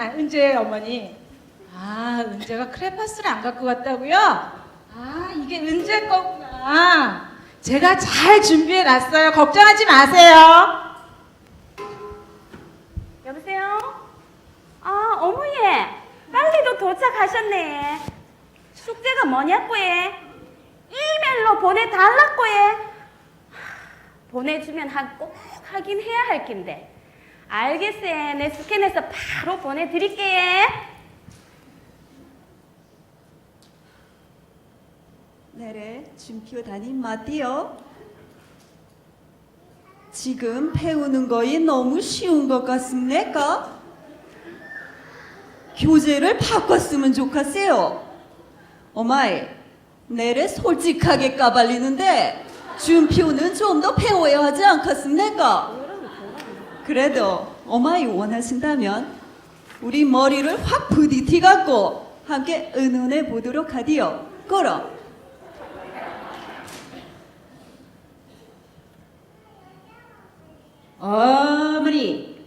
아 은재 어머니 아 은재가 크레파스를 안 갖고 갔다고요? 아 이게 은재 거구나 제가 잘 준비해 놨어요 걱정하지 마세요 여보세요? 아, 어머니. 빨리도 도착하셨네. 숙제가 뭐냐고 해? 이메일로 보내달라고 해. 하, 보내주면 한꼭 하긴 해야 할 낀데. 알겠어. 내 스캔해서 바로 보내드릴게. 네래 준표 담임 맞디요? 지금 배우는 거이 너무 쉬운 것 같습니까? 교재를 바꿨으면 좋겠어요. 어마이, 내래 솔직하게 까발리는데 준표는 좀 더 배워야 하지 않겠습니까? 그래도 어마이 원하신다면 우리 머리를 확 부디티 갖고 함께 의논해 보도록 하디요. 끌어. 어머니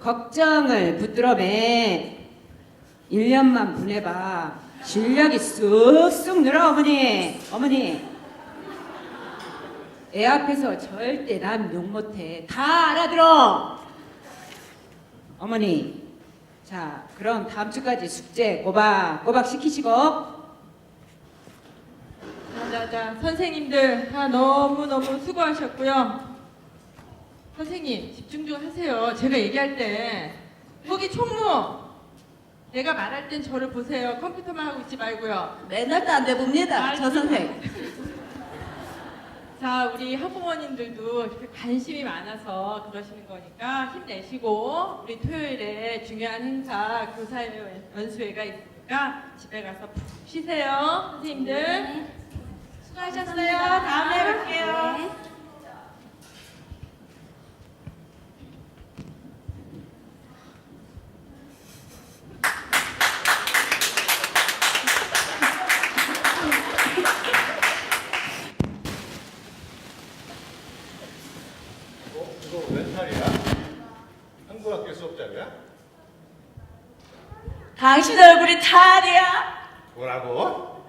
걱정을 붙들어매 1년만 보내봐 실력이 쑥쑥 늘어 어머니 어머니 애 앞에서 절대 난욕 못해. 다 알아들어. 어머니 자 그럼 다음 주까지 숙제 꼬박 꼬박 시키시고. 자자자 선생님들 다 너무 너무 수고하셨고요. 선생님 집중 좀 하세요. 제가 얘기할 때 거기 총무 내가 말할 땐 저를 보세요. 컴퓨터만 하고 있지 말고요. 맨날 딴데 봅니다, 저 선생. 자, 우리 학부모님들도 이렇게 관심이 많아서 그러시는 거니까 힘내시고 우리 토요일에 중요한 행사 교사회 연수회가 있으니까 집에 가서 푹 쉬세요, 선생님들. 수고하셨어요. 다음에 뵐게요. 네. 어? 이거 웬 탈이야? 한국학교 수업자료야? 당신 얼굴이 탈이야? 뭐라고?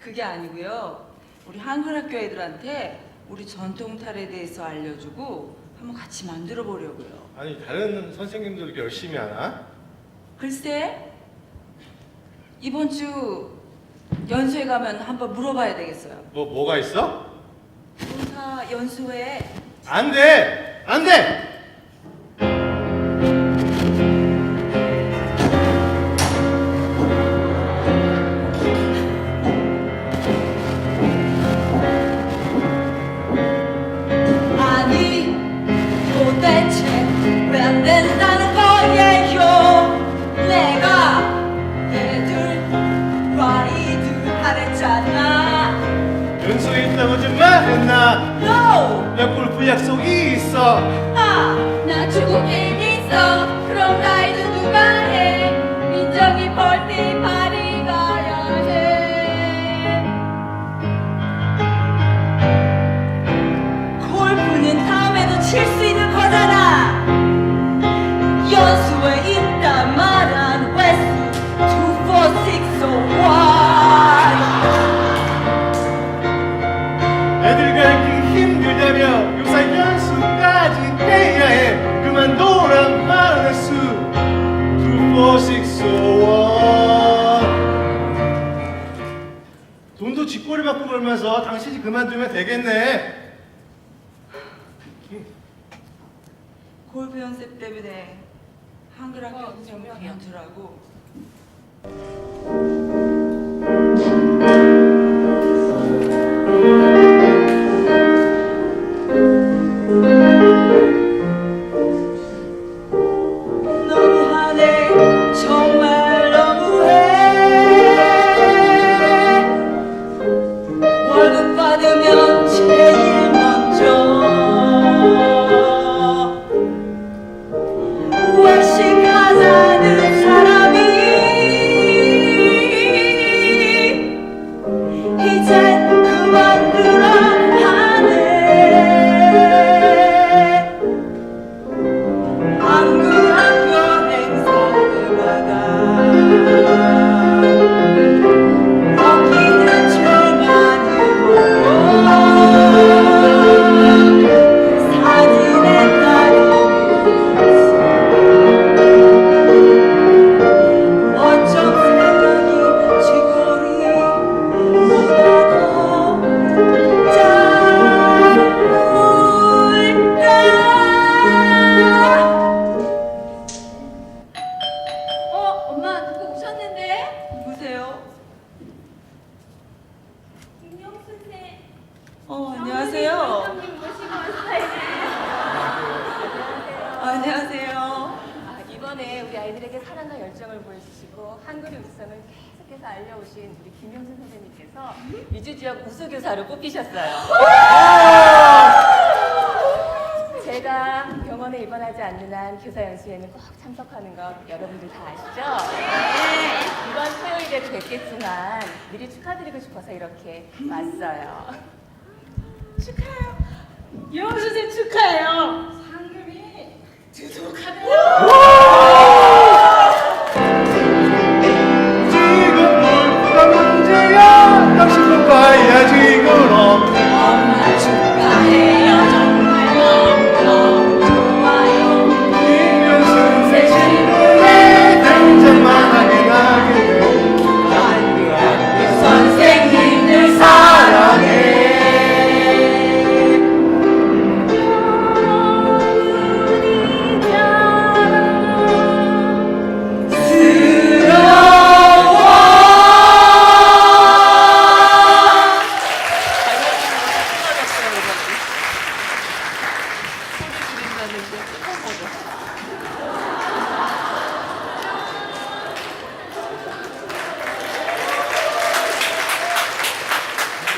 그게 아니고요. 우리 한글 학교 애들한테 우리 전통 탈에 대해서 알려주고 한번 같이 만들어 보려고요. 아니 다른 선생님들 이렇게 열심히 하나? 글쎄 이번 주 연수회 가면 한번 물어봐야 되겠어요. 뭐 뭐가 있어? 교사 연수회 안 돼! 안 돼! 골프 약속이 있어 아, 나 중국인 있어. 그럼 라이드 누가 해? 민정이 벌티 파리 가야 해. 골프는 다음에도 칠 수 있는 거잖아. 연수에 있단 말한 웨스 24601. 애들 가르치기 힘 들다며 요사 연수까지 해야 해. 그만둬란 말을 수. 24601 돈도 쥐꼬리 받고 벌면서 당신이 그만두면 되겠네. 골프 연습 때문에 한글학교 좀 그만두라고. 너무하네 열정을 보여주시고 한글의 우수성을 계속해서 알려오신 우리 김영순 선생님께서 미주 지역 우수교사로 뽑히셨어요. 제가 병원에 입원하지 않는 한 교사 연수회는 꼭 참석하는 거 여러분들 다 아시죠? 네, 이번 토요일에도 뵙겠지만 미리 축하드리고 싶어서 이렇게 왔어요. 이영 선생님 축하해요. 지금